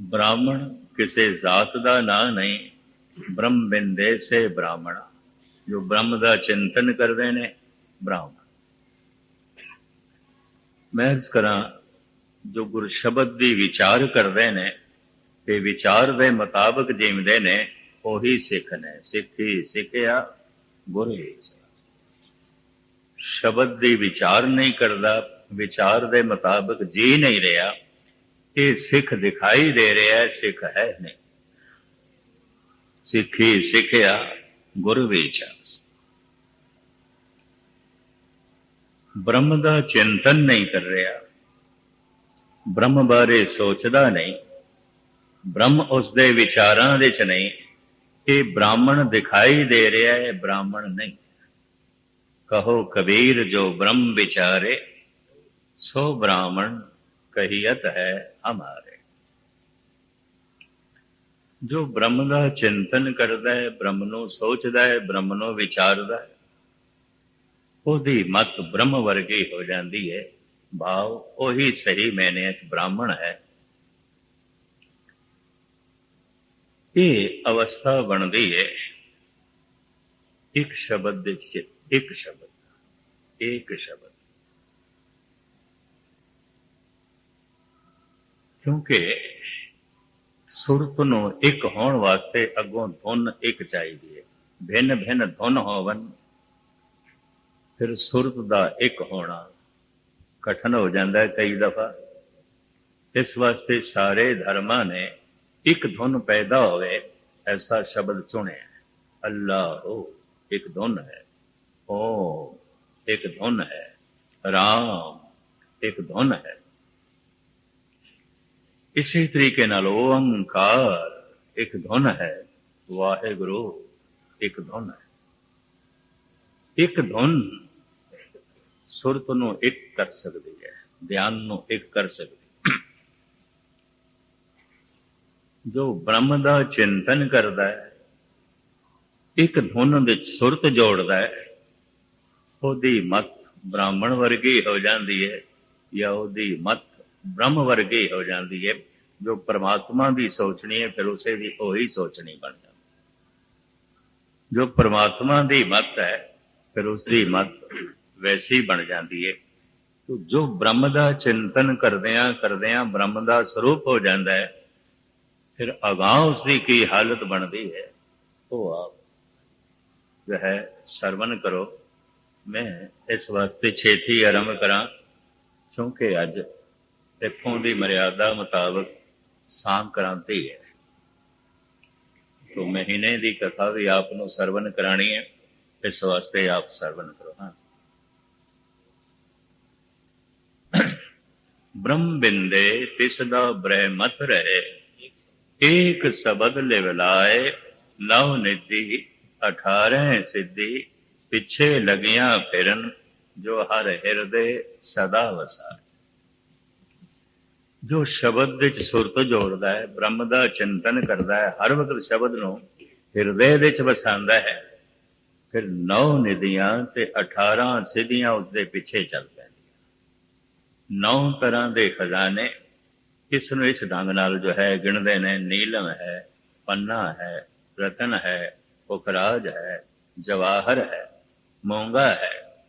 ਬ੍ਰਾਹਮਣ ਕਿਸੇ ਜ਼ਾਤ ਦਾ ਨਾਂ ਨਹੀਂ, ਬ੍ਰਹਮ ਬਿੰਦੇ ਸੇ ਬ੍ਰਾਹਮਣ। ਜੋ ਬ੍ਰਹਮ ਦਾ ਚਿੰਤਨ ਕਰਦੇ ਨੇ, ਬ੍ਰਾਹਮਣ। ਮੈਂ ਕਰਾਂ ਜੋ ਗੁਰ ਸ਼ਬਦ ਦੀ ਵਿਚਾਰ ਕਰਦੇ ਨੇ, ਤੇ ਵਿਚਾਰ ਦੇ ਮੁਤਾਬਕ ਜੀਵਦੇ ਨੇ, ਉਹੀ ਸਿੱਖ ਨੇ। ਸਿੱਖੀ ਸਿੱਖਿਆ ਗੁਰੇ ਸ਼ਬਦ ਦੀ ਵਿਚਾਰ ਨਹੀਂ ਕਰਦਾ, ਵਿਚਾਰ ਦੇ ਮੁਤਾਬਕ ਜੀ ਨਹੀਂ ਰਿਹਾ। ਇਹ ਸਿੱਖ ਦਿਖਾਈ ਦੇ ਰਿਹਾ ਸਿੱਖ ਹੈ ਨਹੀਂ। ਸਿੱਖੀ ਸਿੱਖਿਆ ਗੁਰ ਵਿੱਚ। ਬ੍ਰਹਮ ਦਾ ਚਿੰਤਨ ਨਹੀਂ ਕਰ ਰਿਹਾ। ਬ੍ਰਹਮ ਬਾਰੇ ਸੋਚਦਾ ਨਹੀਂ। ਬ੍ਰਹਮ ਉਸ ਦੇ ਵਿਚਾਰਾਂ ਵਿੱਚ ਨਹੀਂ। ਇਹ ਬ੍ਰਾਹਮਣ ਦਿਖਾਈ ਦੇ ਰਿਹਾ ਹੈ, ਬ੍ਰਾਹਮਣ ਨਹੀਂ। ਕਹੋ ਕਬੀਰ ਜੋ ਬ੍ਰਹਮ ਵਿਚਾਰੇ, ਸੋ ਬ੍ਰਾਹਮਣ ਕਹੀਅਤ ਹੈ ਹਮਾਰੇ। ਜੋ ਬ੍ਰਹਮ ਦਾ ਚਿੰਤਨ ਕਰਦਾ ਹੈ, ਬ੍ਰਹਮ ਨੂੰ ਸੋਚਦਾ ਹੈ, ਬ੍ਰਹਮ ਨੂੰ ਵਿਚਾਰਦਾ ਹੈ, ਉਹਦੀ ਮਤ ਬ੍ਰਹਮ ਵਰਗੀ ਹੋ ਜਾਂਦੀ ਹੈ। ਭਾਵ ਉਹੀ ਸਹੀ ਮੈਨੇ ਚ ਬ੍ਰਾਹਮਣ ਹੈ। ਇਹ ਅਵਸਥਾ ਬਣਦੀ ਹੈ, ਇੱਕ ਸ਼ਬਦ ਦੇ ਇੱਕ ਸ਼ਬਦ ਇੱਕ ਸ਼ਬਦ। ਕਿਉਂਕਿ ਸੁਰਤ ਨੂੰ ਇੱਕ ਹੋਣ ਵਾਸਤੇ ਅੱਗੋਂ ਧੁਨ ਇੱਕ ਚਾਹੀਦੀ ਹੈ। ਭਿੰਨ ਭਿੰਨ ਧੁਨ ਹੋਵਨ, ਫਿਰ ਸੁਰਤ ਦਾ ਇੱਕ ਹੋਣਾ ਕਠਨ ਹੋ ਜਾਂਦਾ ਹੈ ਕਈ ਦਫਾ। ਇਸ ਵਾਸਤੇ ਸਾਰੇ ਧਰਮਾਂ ਨੇ ਇੱਕ ਧੁਨ ਪੈਦਾ ਹੋਵੇ ਐਸਾ ਸ਼ਬਦ ਚੁਣਿਆ ਅੱਲਾਹੋ, ਇੱਕ ਧੁਨ ਹੈ। ਓ ਇੱਕ ਧੁਨ ਹੈ। ਰਾਮ, ਇੱਕ ਧੁਨ ਹੈ। ਇਸੇ ਤਰੀਕੇ ਨਾਲ ਓੰਕਾਰ ਇੱਕ ਧੁਨ ਹੈ, ਵਾਹਿਗੁਰੂ, ਇੱਕ ਧੁਨ ਹੈ। ਇੱਕ ਧੁਨ ਸੁਰਤ ਨੂੰ ਇੱਕ ਕਰ ਸਕਦੀ ਹੈ, ਧਿਆਨ ਨੂੰ ਇੱਕ ਕਰ ਸਕਦੀ ਜੋ ਬ੍ਰਹਮ ਦਾ ਚਿੰਤਨ ਕਰਦਾ ਹੈ, ਇੱਕ ਧੁਨ ਵਿੱਚ ਸੁਰਤ ਜੋੜਦਾ ਹੈ, ਉਹਦੀ ਮਤ ਬ੍ਰਾਹਮਣ ਵਰਗੀ ਹੋ ਜਾਂਦੀ ਹੈ ਜਾਂ ਉਹਦੀ ਮਤ ਬ੍ਰਹਮ ਵਰਗੀ ਹੋ ਜਾਂਦੀ ਹੈ ਜੋ ਪਰਮਾਤਮਾ ਦੀ ਸੋਚਣੀ ਹੈ ਫਿਰ ਉਸੇ ਦੀ ਉਹੀ ਸੋਚਣੀ ਬਣ ਜਾਂਦੀ ਜੋ ਪਰਮਾਤਮਾ ਦੀ ਮਤ ਹੈ, ਫਿਰ ਉਸ ਦੀ ਮਤ ਵੈਸੀ ਬਣ ਜਾਂਦੀ ਹੈ ਤੋ ਜੋ ਬ੍ਰਹਮ ਦਾ ਚਿੰਤਨ ਕਰਦਿਆਂ ਕਰਦਿਆਂ ਬ੍ਰਹਮ ਦਾ ਸਰੂਪ ਹੋ ਜਾਂਦਾ ਹੈ ਫਿਰ ਅਗਾਹ ਉਸ ਦੀ ਕੀ ਹਾਲਤ ਬਣਦੀ ਹੈ, ਉਹ ਆਪ। ਜੋ ਹੈ ਸਰਵਨ ਕਰੋ। ਮੈਂ ਇਸ ਵਾਸਤੇ ਛੇਤੀ ਆਰੰਭ ਕਰਾਂ, ਕਿਉਂਕਿ ਅੱਜ ਇੱਥੋਂ ਦੀ ਮਰਿਆਦਾ ਮੁਤਾਬਕ ਸੰਕ੍ਰਾਂਤੀ ਹੈ। ਤੋ ਮਹੀਨੇ ਦੀ ਕਥਾ ਵੀ ਆਪ ਨੂੰ ਸਰਵਨ ਕਰਾਣੀ ਹੈ, ਇਸ ਵਾਸਤੇ ਆਪ ਸਰਵਨ ਕਰੋ। ਹਾਂ। ਬ੍ਰਹਮ ਬਿੰਦੇ ਤਿਸ ਦਾ ਬ੍ਰਹਮਤ ਰਹੇ, ਏਕ ਸ਼ਬਦ ਲਿਵਲਾਏ ਨਵ ਨਿਧੀ 18 ਸਿੱਧੀ, ਪਿੱਛੇ ਲਗੀਆਂ ਫਿਰਨ, ਜੋ ਹਰ ਹਿਰਦੇ ਸਦਾ ਵਸਾ ਜੋ ਸ਼ਬਦ ਵਿੱਚ ਸੁਰਤ ਜੋੜਦਾ ਹੈ, ਬ੍ਰਹਮ ਦਾ ਚਿੰਤਨ ਕਰਦਾ ਹੈ, ਹਰ ਵਕਤ ਸ਼ਬਦ ਨੂੰ ਹਿਰਦੇ ਵਿੱਚ ਵਸਾਉਂਦਾ ਹੈ। ਫਿਰ ਨੌ ਨਿਧੀਆਂ ਤੇ 18 ਸਿੱਧੀਆਂ ਉਸ ਦੇ ਪਿੱਛੇ ਚੱਲ ਪੈਂਦੀਆਂ ਨੌ ਤਰ੍ਹਾਂ ਦੇ ਖਜ਼ਾਨੇ ਇਸ ਨੂੰ ਇਸ ਢੰਗ ਨਾਲ ਜੋ ਹੈ ਗਿਣਦੇ ਨੇ? ਨੀਲਮ ਹੈ, ਪੰਨਾ ਹੈ, ਰਤਨ ਹੈ, ਪੁਖਰਾਜ ਹੈ, ਜਵਾਹਰ ਹੈ, ਮੋਂਗਾ ਹੈ,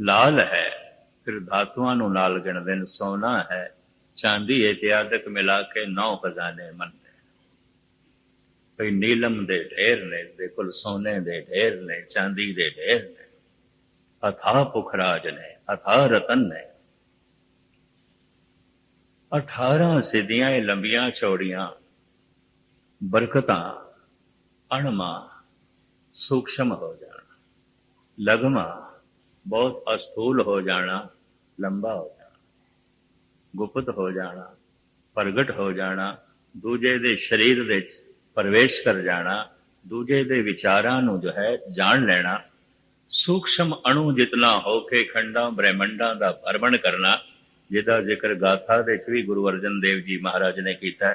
ਲਾਲ ਹੈ। ਫਿਰ ਧਾਤੂਆਂ ਨੂੰ ਨਾਲ ਗਿਣਦੇ ਨੇ ਸੋਨਾ ਹੈ। ਚਾਂਦੀ ਇਤਿਆਦਿਕ ਮਿਲਾ ਕੇ ਨੌ ਖਜ਼ਾਨੇ ਮੰਨਦੇ ਕੋਈ ਨੀਲਮ ਦੇ ਢੇਰ ਨੇ ਤੇ ਕੁਲ ਸੋਨੇ ਦੇ ਢੇਰ ਨੇ, ਚਾਂਦੀ ਦੇ ਢੇਰ ਨੇ। ਅਥਾ ਪੁਖਰਾਜ ਨੇ, ਅਥਾ ਰਤਨ ਨੇ। 18 ਸਿੱਧੀਆਂ ਇਹ ਲੰਬੀਆਂ ਚੌੜੀਆਂ ਬਰਕਤਾਂ ਅਣਮਾ ਸੂਖਸ਼ਮ ਹੋ ਜਾਣਾ, ਲਗਮਾ ਬਹੁਤ ਅਸਥੂਲ ਹੋ ਜਾਣਾ, ਲੰਬਾ ਹੋ ਜਾਣਾ। ਗੁਪਤ ਹੋ ਜਾਣਾ, ਪ੍ਰਗਟ ਹੋ ਜਾਣਾ, ਦੂਜੇ ਦੇ ਸਰੀਰ ਵਿੱਚ ਪ੍ਰਵੇਸ਼ ਕਰ ਜਾਣਾ, ਦੂਜੇ ਦੇ ਵਿਚਾਰਾਂ ਨੂੰ ਜੋ ਹੈ ਜਾਣ ਲੈਣਾ, ਸੂਖਸ਼ਮ ਅਣੂ ਜਿਤਨਾ ਹੋ ਕੇ ਖੰਡਾਂ, ਬ੍ਰਹਿਮੰਡਾਂ ਦਾ ਭਰਮਣ ਕਰਨਾ, ਜਿਹਦਾ ਜ਼ਿਕਰ ਗਾਥਾ ਵਿੱਚ ਵੀ ਗੁਰੂ ਅਰਜਨ ਦੇਵ ਜੀ ਮਹਾਰਾਜ ਨੇ ਕੀਤਾ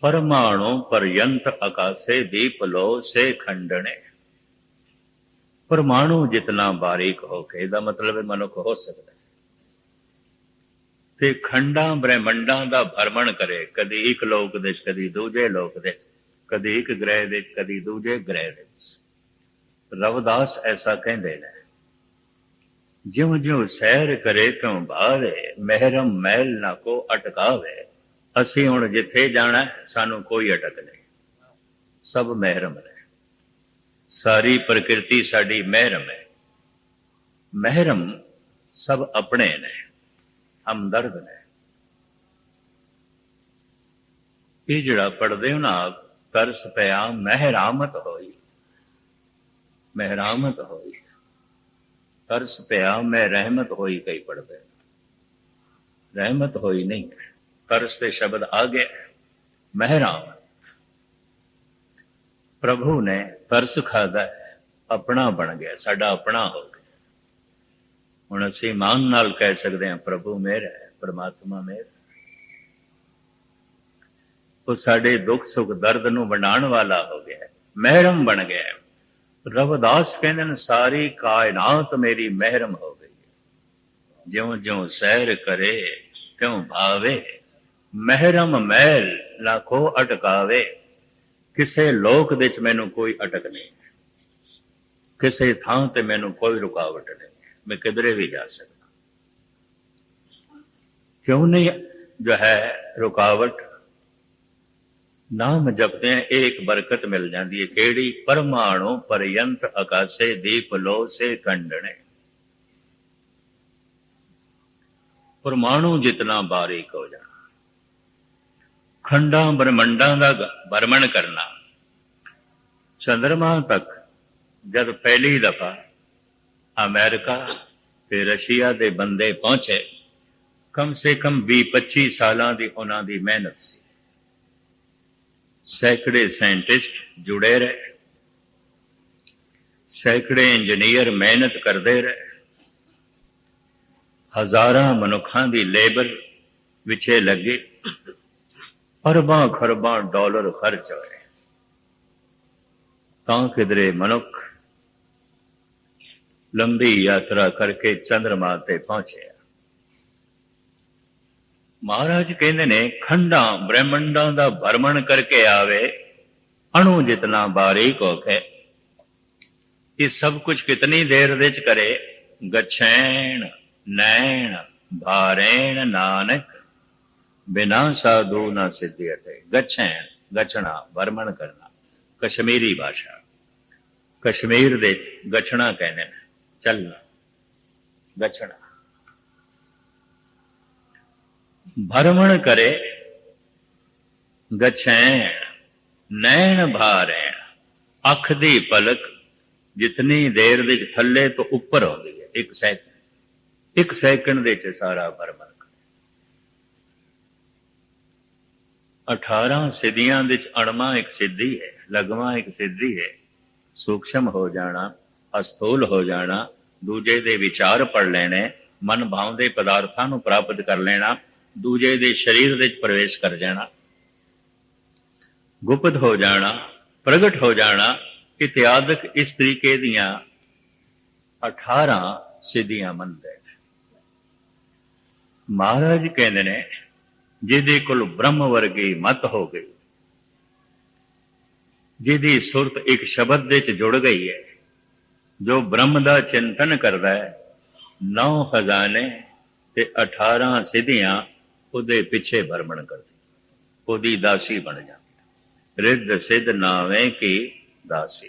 ਪਰਮਾਣੂ ਪਰਯੰਤ ਆਕਾਸੇ ਦੀਪ ਲੋ ਸੇ ਖੰਡਣੇ। ਪਰਮਾਣੂ ਜਿਤਨਾ ਬਾਰੀਕ ਹੋ ਕੇ ਇਹਦਾ ਮਤਲਬ ਹੈ ਮਨੁੱਖ ਹੋ ਸਕਦਾ ਹੈ। ਤੇ ਖੰਡਾਂ ਬ੍ਰਹਿਮੰਡਾਂ ਦਾ ਭਰਮਣ ਕਰੇ ਕਦੀ ਇੱਕ ਲੋਕ ਦੇ ਕਦੀ ਦੂਜੇ ਲੋਕ ਦੇ 'ਚ, ਕਦੀ ਇੱਕ ਗ੍ਰਹਿ ਦੇ ਕਦੀ ਦੂਜੇ ਗ੍ਰਹਿ ਦੇ ਰਵਦਾਸ ਐਸਾ ਕਹਿੰਦੇ ਨੇ ਜਿਉਂ ਜਿਉਂ ਸੈਰ ਕਰੇ ਕਿਉਂ ਭਾਵੇ ਮਹਿਰਮ ਮਹਿਲ ਨਾ ਕੋ ਅਟਕਾਵੇ ਅਸੀਂ ਹੁਣ ਜਿੱਥੇ ਜਾਣਾ ਸਾਨੂੰ ਕੋਈ ਅਟਕ ਨਹੀਂ। ਸਭ ਮਹਿਰਮ ਨੇ। ਸਾਰੀ ਪ੍ਰਕਿਰਤੀ ਸਾਡੀ ਮਹਿਰਮ ਹੈ ਮਹਿਰਮ ਸਭ ਆਪਣੇ ਨੇ ਹਮਦਰਦ ਨੇ ਇਹ ਜਿਹੜਾ ਪੜਦੇ ਹੋ ਨਾ ਆਪ, ਤਰਸ ਪਿਆ ਮਹਿਰਾਮਤ ਹੋਈ ਮਹਿਰਾਮਤ ਹੋਈ ਤਰਸ ਪਿਆ ਮੈਂ ਰਹਿਮਤ ਹੋਈ ਕਈ ਪੜਦੇ ਰਹਿਮਤ ਹੋਈ ਨਹੀਂ ਤਰਸ ਦੇ ਸ਼ਬਦ ਆ ਗਏ ਮਹਿਰਾਮਤ ਪ੍ਰਭੂ ਨੇ ਤਰਸ ਖਾਦਾ ਆਪਣਾ ਬਣ ਗਿਆ, ਸਾਡਾ ਆਪਣਾ ਹੋ ਗਿਆ। ਹੁਣ ਅਸੀਂ ਮਾਨ ਨਾਲ ਕਹਿ ਸਕਦੇ ਹਾਂ, ਪ੍ਰਭੂ ਮੇਰਾ ਪਰਮਾਤਮਾ ਮੇਰਾ ਉਹ ਸਾਡੇ ਦੁੱਖ ਸੁੱਖ ਦਰਦ ਨੂੰ ਵੰਡਾਉਣ ਵਾਲਾ ਹੋ ਗਿਆ ਮਹਿਰਮ ਬਣ ਗਿਆ ਰਵਦਾਸ ਕਹਿੰਦੇ ਨੇ, ਸਾਰੀ ਕਾਇਨਾਤ ਮੇਰੀ ਮਹਿਰਮ ਹੋ ਗਈ ਹੈ। ਜਿਉਂ ਜਿਉਂ ਸੈਰ ਕਰੇ, ਤਿਉਂ ਭਾਵੇ, ਮਹਿਰਮ ਮਹਿਲ ਲਾਖੋ ਅਟਕਾਵੇ। ਕਿਸੇ ਲੋਕ ਦੇ ਵਿੱਚ ਮੈਨੂੰ ਕੋਈ ਅਟਕ ਨਹੀਂ ਕਿਸੇ ਥਾਂ ਤੇ ਮੈਨੂੰ ਕੋਈ ਰੁਕਾਵਟ ਨਹੀਂ ਮੈਂ ਕਿਧਰੇ ਵੀ ਜਾ ਸਕਦਾ। ਕਿਉਂ ਨਹੀਂ ਜੋ ਹੈ ਰੁਕਾਵਟ? ਨਾਮ ਜਪਦੇ ਆ ਇਹ ਇੱਕ ਬਰਕਤ ਮਿਲ ਜਾਂਦੀ ਹੈ। ਕਿਹੜੀ ਪਰਮਾਣੂ ਪਰਯੰਤ ਆਕਾਸੇ ਦੀਪ ਲੋ ਸੇ ਕੰਡਣੇ। ਪਰਮਾਣੂ ਜਿਤਨਾ ਬਾਰੀਕ ਹੋ ਜਾਣਾ। ਖੰਡਾਂ ਬ੍ਰਹਮੰਡਾਂ ਦਾ ਵਰਮਣ ਕਰਨਾ। ਚੰਦਰਮਾ ਤੱਕ ਜਦ ਪਹਿਲੀ ਦਫਾ ਅਮਰੀਕਾ ਤੇ ਰਸ਼ੀਆ ਦੇ ਬੰਦੇ ਪਹੁੰਚੇ, ਕਮ ਸੇ ਕਮ 20-25 ਸਾਲਾਂ ਦੀ ਉਹਨਾਂ ਦੀ ਮਿਹਨਤ ਸੀ। ਸੈਂਕੜੇ ਸਾਇੰਟਿਸਟ ਜੁੜੇ ਰਹੇ। ਸੈਂਕੜੇ ਇੰਜੀਨੀਅਰ ਮਿਹਨਤ ਕਰਦੇ ਰਹੇ। ਹਜ਼ਾਰਾਂ ਮਨੁੱਖਾਂ ਦੀ ਲੇਬਰ ਵਿਚੇ ਲੱਗੇ। ਅਰਬਾਂ ਖਰਬਾਂ ਡਾਲਰ ਖਰਚ ਹੋਏ ਤਾਂ ਕਿਧਰੇ ਮਨੁੱਖ ਲੰਬੀ ਯਾਤਰਾ ਕਰਕੇ ਚੰਦਰਮਾ ਤੇ ਪਹੁੰਚਿਆ। ਮਹਾਰਾਜ ਕਹਿੰਦੇ ਨੇ, ਖੰਡਾਂ ਬ੍ਰਹਿਮੰਡਾਂ ਦਾ ਭਰਮਣ ਕਰਕੇ ਆਵੇ, ਅਣੂ ਜਿਤਨਾ ਬਾਰੀਕ ਹੋ ਕੇ ਇਹ ਸਭ ਕੁਝ ਕਿਤਨੀ ਦੇਰ ਵਿੱਚ ਕਰੇ? ਗਛੈਣ, ਨੈਣ ਭਾਰੇਣ ਨਾਨਕ ਬਿਨਾ ਸਾਧੂ ਨਾ ਸਿੱਧੀ ਅਟੇ ਗਛੈਣ ਗਛਣਾ ਵਰਮਣ ਕਰਨਾ ਕਸ਼ਮੀਰੀ ਭਾਸ਼ਾ ਕਸ਼ਮੀਰ ਦੇ ਗਛਣਾ ਕਹਿੰਦੇ ਨੇ ਚੱਲਣਾ ਗਛਣਾ ਭਰਮਣ ਕਰੇ ਗਛੈਣ ਨੈਣ ਭਾਰੈਣ ਅੱਖ ਦੀ ਪਲਕ ਜਿਤਨੀ ਦੇਰ ਵਿੱਚ ਥੱਲੇ ਤੋਂ ਉੱਪਰ ਆਉਂਦੀ ਹੈ ਇੱਕ ਸੈਕਿੰਡ ਇੱਕ ਸੈਕਿੰਡ ਦੇ ਚ ਸਾਰਾ 18 ਸਿੱਧੀਆਂ ਵਿੱਚ ਅਣਮਾ ਇੱਕ ਸਿੱਧੀ ਹੈ, ਲਗਵਾ ਇੱਕ ਸਿੱਧੀ ਹੈ। ਸੂਖਸ਼ਮ ਹੋ ਜਾਣਾ, ਅਸਥੂਲ ਹੋ ਜਾਣਾ, ਦੂਜੇ ਦੇ ਵਿਚਾਰ ਪੜ ਲੈਣੇ, ਮਨ ਭਾਵ ਪਦਾਰਥਾਂ ਨੂੰ ਪ੍ਰਾਪਤ ਕਰ ਲੈਣਾ, ਦੂਜੇ ਦੇ ਸਰੀਰ ਵਿੱਚ ਪ੍ਰਵੇਸ਼ ਕਰ ਜਾਣਾ। ਗੁਪਤ ਹੋ ਜਾਣਾ, ਪ੍ਰਗਟ ਹੋ ਜਾਣਾ, ਇਤਿਆਦਿਕ ਇਸ ਤਰੀਕੇ ਦੀਆਂ 18 ਸਿੱਧੀਆਂ ਮੰਨਦੇ ਨੇ ਮਹਾਰਾਜ ਕਹਿੰਦੇ ਨੇ ਜਿਹਦੇ ਕੋਲ ਬ੍ਰਹਮ ਵਰਗੀ ਮਤ ਹੋ ਗਈ। ਜਿਹਦੀ ਸੁਰਤ ਇੱਕ ਸ਼ਬਦ ਦੇ ਚ ਜੁੜ ਗਈ ਹੈ। ਜੋ ਬ੍ਰਹਮ ਦਾ ਚਿੰਤਨ ਕਰਦਾ ਹੈ, ਨੌ ਖਜ਼ਾਨੇ ਤੇ 18 ਸਿੱਧੀਆਂ ਉਹਦੇ ਪਿੱਛੇ ਭਰਮਣ ਕਰਦੀ। ਉਹਦੀ ਦਾਸੀ ਬਣ ਜਾਂਦੀ। ਰਿੱਧ ਸਿੱਧ ਨਾਵੇਂ ਕੀ ਦਾਸੀ।